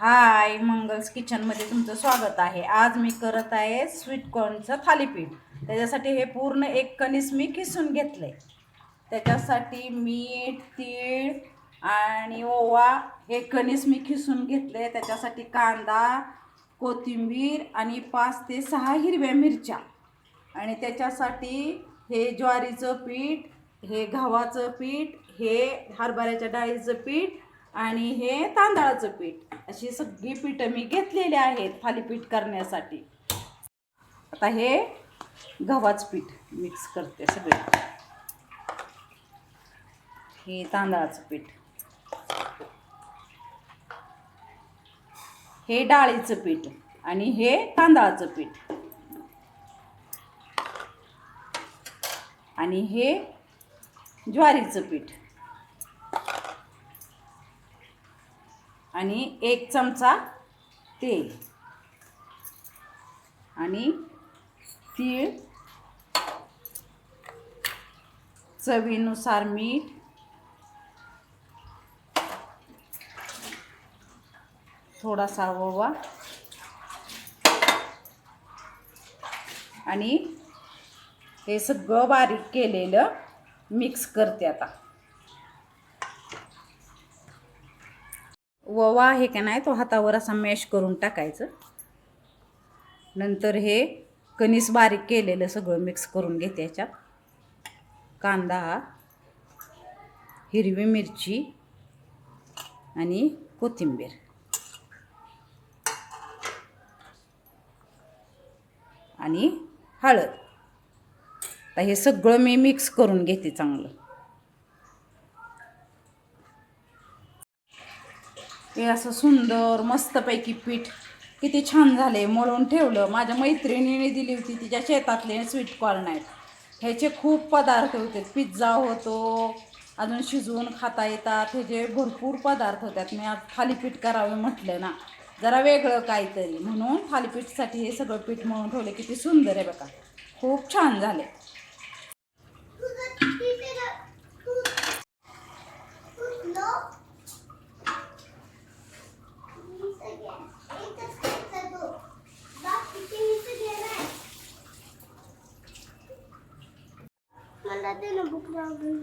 हाय मंगल्स किचनमध्ये तुमचं स्वागत आहे. आज मी करत आहे स्वीटकॉर्नचं थालीपीठ. त्याच्यासाठी हे पूर्ण एक कणीस मी किसून घेतलं आहे त्याच्यासाठी मीठ तीळ आणि ओवा हे कणीस मी खिसून घेतले त्याच्यासाठी कांदा कोथिंबीर आणि पाच ते सहा हिरव्या मिरच्या. आणि त्याच्यासाठी हे ज्वारीचं पीठ हे गव्हाचं पीठ हे हरभऱ्याच्या डाळीचं पीठ आणि हे तांदळाचं पीठ. अशी सगळी पीठं मी घेतलेली आहेत थालीपीठ करण्यासाठी. आता हे गव्हाचं पीठ मिक्स करते सगळे. हे तांदळाचं पीठ. हे डाळीचं पीठ आणि हे तांदळाचं पीठ. आणि हे ज्वारीचं पीठ. आणि एक चमचा तेल. आणि तीळ. चवीनुसार मीठ. थोडासा ओवा. आणि हे सगळं बारीक केलेलं मिक्स करते आता. ववा आहे का नाही तो हातावर असा मॅश करून टाकायचं. नंतर हे कणीस बारीक केलेलं सगळं मिक्स करून घेते याच्यात. कांदा हिरवी मिरची आणि कोथिंबीर. आणि हळद. आता हे सगळं मी मिक्स करून घेते चांगलं. हे असं सुंदर मस्तपैकी पीठ किती छान झाले मळून ठेवलं. माझ्या मैत्रिणीने दिली होती तिच्या शेतातले स्वीट कॉर्न आहेत. ह्याचे खूप पदार्थ होते. पिझ्झा होतो अजून शिजवून खाता येतात. ह्याचे भरपूर पदार्थ होतात मी आज थालीपीठ करावे म्हटलं ना जरा वेगळं काहीतरी. म्हणून थालीपीठसाठी हे सगळं पीठ मळून ठेवलं. किती सुंदर आहे बघा. खूप छान झाले मला ते ना बुक लागली